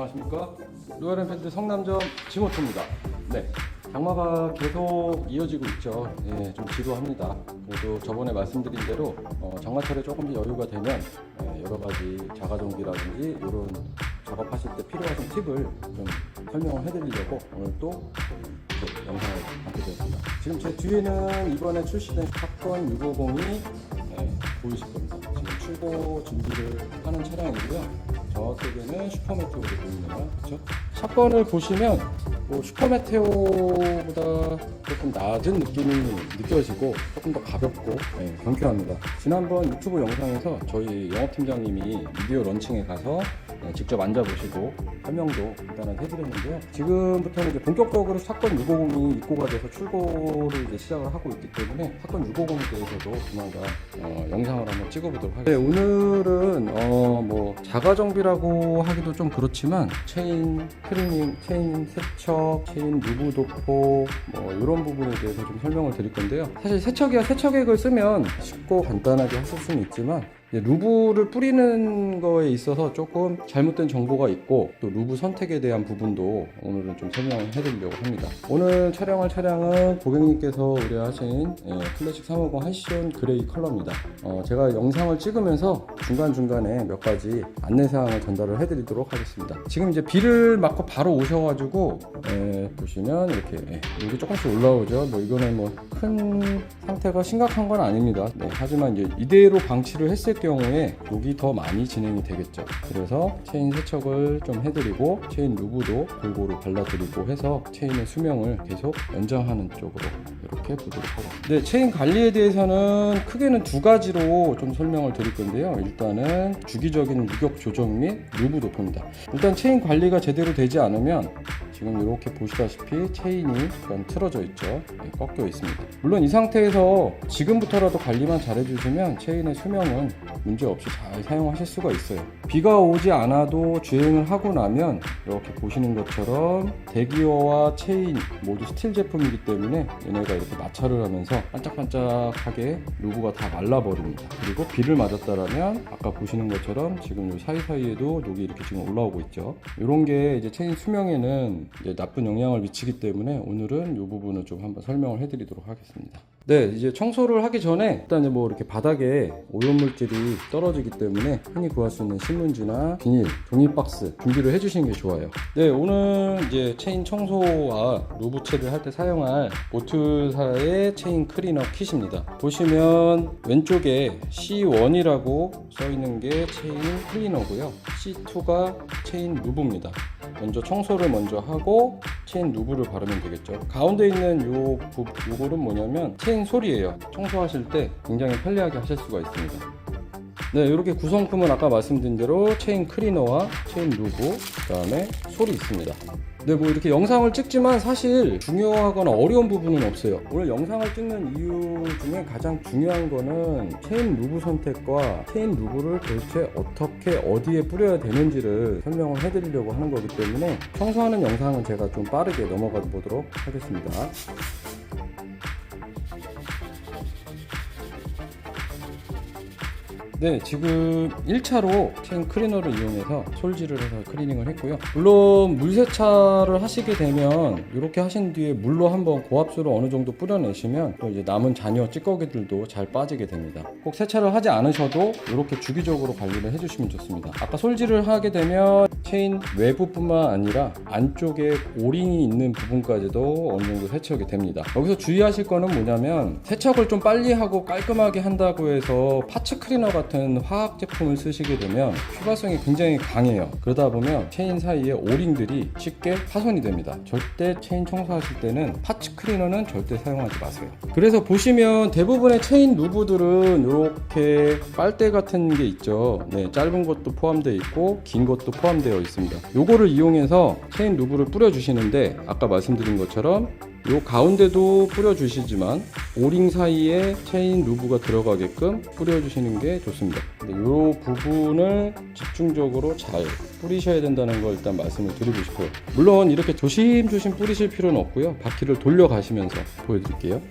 안녕하십니까? 로얄앤필드 성남점 지모토입니다. 네 장마가 계속 이어지고 있죠. 예, 좀 지루합니다. 그래도 저번에 말씀드린 대로 어, 장마철에 조금씩 여유가 되면 예, 여러 가지 자가정비라든지 이런 작업하실 때 필요하신 팁을 좀 설명을 해드리려고 오늘 또 이렇게 영상을 담게 되었습니다. 지금 제 뒤에는 이번에 출시된 사건 650이 네, 보이실 겁니다. 출고 준비를 하는 차량이고요. 저쪽에는 슈퍼메테오로 보이네요. 그렇죠? 사건을 보시면 뭐 슈퍼메테오보다 조금 낮은 느낌이 느껴지고 조금 더 가볍고 네, 경쾌합니다. 지난번 유튜브 영상에서 저희 영업팀장님이 미디어 런칭에 가서 네, 직접 앉아보시고 설명도 간단하게 해드렸는데요. 지금부터는 이제 본격적으로 사건 650이 입고가 돼서 출고를 이제 시작을 하고 있기 때문에 사건 650에 대해서도 조만간 어, 영상을 한번 찍어보도록 하겠습니다. 네, 오늘은 어, 뭐 자가 정비라고 하기도 좀 그렇지만 체인 클리닝, 체인 세척, 체인 누브 도포 뭐 이런 부분에 대해서 좀 설명을 드릴 건데요. 사실 세척이야 세척액을 쓰면 쉽고 간단하게 하실 수는 있지만 루브를 뿌리는 거에 있어서 조금 잘못된 정보가 있고 또 루브 선택에 대한 부분도 오늘은 좀 설명을 해드리려고 합니다. 오늘 촬영할 차량은 고객님께서 의뢰하신 예, 클래식 350 하시온 그레이 컬러입니다. 어, 제가 영상을 찍으면서 중간중간에 몇 가지 안내사항을 전달을 해드리도록 하겠습니다. 지금 이제 비를 맞고 바로 오셔가지고 예, 보시면 이렇게 예, 여기 조금씩 올라오죠. 뭐 이거는 뭐 큰 상태가 심각한 건 아닙니다. 네, 하지만 이제 이대로 방치를 했을 경우에 녹이 더 많이 진행이 되겠죠. 그래서 체인 세척을 좀 해드리고 체인 루브도 골고루 발라드리고 해서 체인의 수명을 계속 연장하는 쪽으로 이렇게 보도록 하겠습니다. 네, 체인 관리에 대해서는 크게는 두 가지로 좀 설명을 드릴 건데요. 일단은 주기적인 유격 조정 및 루브 도포입니다. 일단 체인 관리가 제대로 되지 않으면 지금 이렇게 보시다시피 체인이 약간 틀어져 있죠. 네, 꺾여 있습니다. 물론 이 상태에서 지금부터라도 관리만 잘해주시면 체인의 수명은 문제 없이 잘 사용하실 수가 있어요. 비가 오지 않아도 주행을 하고 나면 이렇게 보시는 것처럼 대기어와 체인 모두 스틸 제품이기 때문에 얘네가 이렇게 마찰을 하면서 반짝반짝하게 루브가 다 말라버립니다. 그리고 비를 맞았다라면 아까 보시는 것처럼 지금 이 사이사이에도 녹이 이렇게 지금 올라오고 있죠. 이런 게 이제 체인 수명에는 나쁜 영향을 미치기 때문에 오늘은 이 부분을 좀 한번 설명을 해드리도록 하겠습니다. 네, 이제 청소를 하기 전에 일단 뭐 이렇게 바닥에 오염물질이 떨어지기 때문에 흔히 구할 수 있는 신문지나 비닐, 종이 박스 준비를 해주시는 게 좋아요. 네, 오늘 이제 체인 청소와 루브 체를 할 때 사용할 보트사의 체인 클리너 킷입니다. 보시면 왼쪽에 C1이라고 써 있는 게 체인 클리너고요. C2가 체인 루브입니다. 먼저 청소를 먼저 하고 체인 루브를 바르면 되겠죠. 가운데 있는 요 부, 요거는 뭐냐면 체인 솔이에요. 청소하실 때 굉장히 편리하게 하실 수가 있습니다. 네, 이렇게 구성품은 아까 말씀드린 대로 체인 클리너와 체인 루브, 그 다음에 솔이 있습니다. 네, 뭐 이렇게 영상을 찍지만 사실 중요하거나 어려운 부분은 없어요. 오늘 영상을 찍는 이유 중에 가장 중요한 거는 체인 루브 선택과 체인 루브를 도대체 어떻게 어디에 뿌려야 되는지를 설명을 해드리려고 하는 거기 때문에 청소하는 영상은 제가 좀 빠르게 넘어가 보도록 하겠습니다. 네, 지금 1차로 체인 클리너를 이용해서 솔질을 해서 클리닝을 했고요. 물론 물 세차를 하시게 되면 이렇게 하신 뒤에 물로 한번 고압수를 어느 정도 뿌려내시면 또 이제 남은 잔여 찌꺼기들도 잘 빠지게 됩니다. 꼭 세차를 하지 않으셔도 이렇게 주기적으로 관리를 해주시면 좋습니다. 아까 솔질을 하게 되면 체인 외부뿐만 아니라 안쪽에 오링이 있는 부분까지도 어느 정도 세척이 됩니다. 여기서 주의하실 거는 뭐냐면 세척을 좀 빨리 하고 깔끔하게 한다고 해서 파츠 클리너 같은 화학 제품을 쓰시게 되면 휴가성이 굉장히 강해요. 그러다 보면 체인 사이에 오링들이 쉽게 파손이 됩니다. 절대 체인 청소하실 때는 파츠 클리너는 절대 사용하지 마세요. 그래서 보시면 대부분의 체인 루브들은 이렇게 빨대 같은 게 있죠. 네, 짧은 것도 포함되어 있고 긴 것도 포함되어 있습니다. 요거를 이용해서 체인 루브를 뿌려 주시는데 아까 말씀드린 것처럼 요 가운데도 뿌려주시지만 오링 사이에 체인 루브가 들어가게끔 뿌려주시는 게 좋습니다. 근데 요 부분을 집중적으로 잘 뿌리셔야 된다는 걸 일단 말씀을 드리고 싶어요. 물론 이렇게 조심조심 뿌리실 필요는 없고요. 바퀴를 돌려가시면서 보여드릴게요.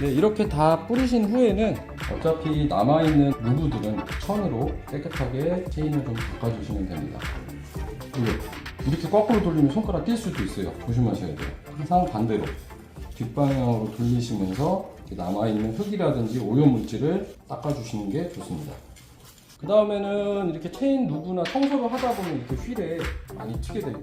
네, 이렇게 다 뿌리신 후에는 어차피 남아있는 루브들은 천으로 깨끗하게 체인을 좀 닦아주시면 됩니다. 그리고 이렇게 거꾸로 돌리면 손가락 뛸 수도 있어요. 조심하셔야 돼요. 항상 반대로 뒷방향으로 돌리시면서 남아있는 흙이라든지 오염 물질을 닦아주시는 게 좋습니다. 그 다음에는 이렇게 체인 누브나 청소를 하다 보면 이렇게 휠에 많이 튀게 돼 있고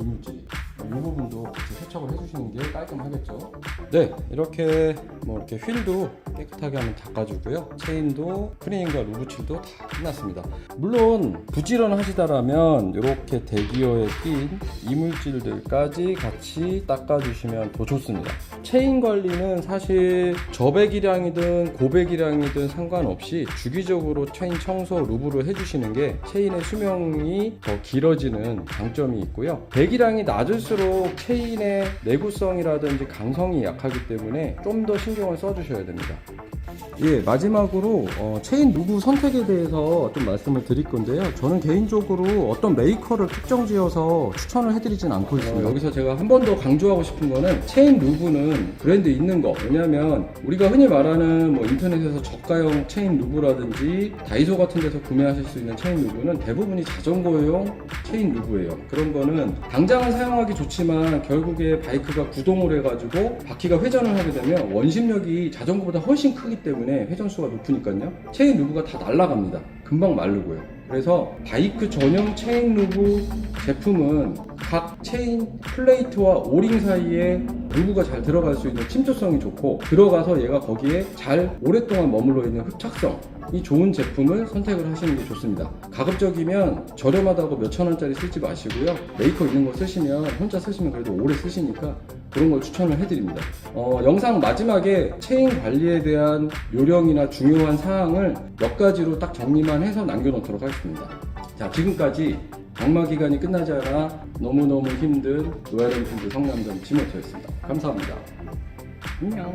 이물질이 이 부분도 같이 세척을 해주시는 게 깔끔하겠죠. 네, 이렇게 뭐 이렇게 휠도 깨끗하게 한번 닦아주고요. 체인도 프레임과 루브칠도 다 끝났습니다. 물론 부지런하시다라면 이렇게 대기어에 낀 이물질들까지 같이 닦아주시면 더 좋습니다. 체인 관리는 사실 저배기량이든 고배기량이든 상관없이 주기적으로 체인 청소 루브를 해주시는 게 체인의 수명이 더 길어지는 장점이 있고요. 배기량이 낮을 수록 체인의 내구성이라든지 강성이 약하기 때문에 좀 더 신경을 써주셔야 됩니다. 예, 마지막으로 어, 체인 누구 선택에 대해서 좀 말씀을 드릴 건데요. 저는 개인적으로 어떤 메이커를 특정 지어서 추천을 해드리진 않고 있습니다. 여기서 제가 한 번 더 강조하고 싶은 거는 체인 누브는 브랜드 있는 거. 왜냐하면 우리가 흔히 말하는 뭐 인터넷에서 저가형 체인 누브라든지 다이소 같은 데서 구매하실 수 있는 체인 누브는 대부분이 자전거용 체인 누브예요. 그런 거는 당장은 사용하기 좋지만 결국에 바이크가 구동을 해가지고 바퀴가 회전을 하게 되면 원심력이 자전거보다 훨씬 크기 때문에 회전수가 높으니까요. 체인 누브가 다 날아갑니다. 금방 마르고요. 그래서 바이크 전용 체인 루브 제품은 각 체인 플레이트와 오링 사이에 루브가 잘 들어갈 수 있는 침투성이 좋고 들어가서 얘가 거기에 잘 오랫동안 머물러 있는 흡착성 이 좋은 제품을 선택을 하시는 게 좋습니다. 가급적이면 저렴하다고 몇천 원짜리 쓰지 마시고요. 메이커 있는 거 쓰시면 혼자 쓰시면 그래도 오래 쓰시니까 그런 걸 추천을 해드립니다. 어, 영상 마지막에 체인 관리에 대한 요령이나 중요한 사항을 몇 가지로 딱 정리만 해서 남겨놓도록 하겠습니다. 자, 지금까지 장마 기간이 않아 너무너무 힘든 로얄 엔필드 성남점 지모터였습니다. 감사합니다. 안녕.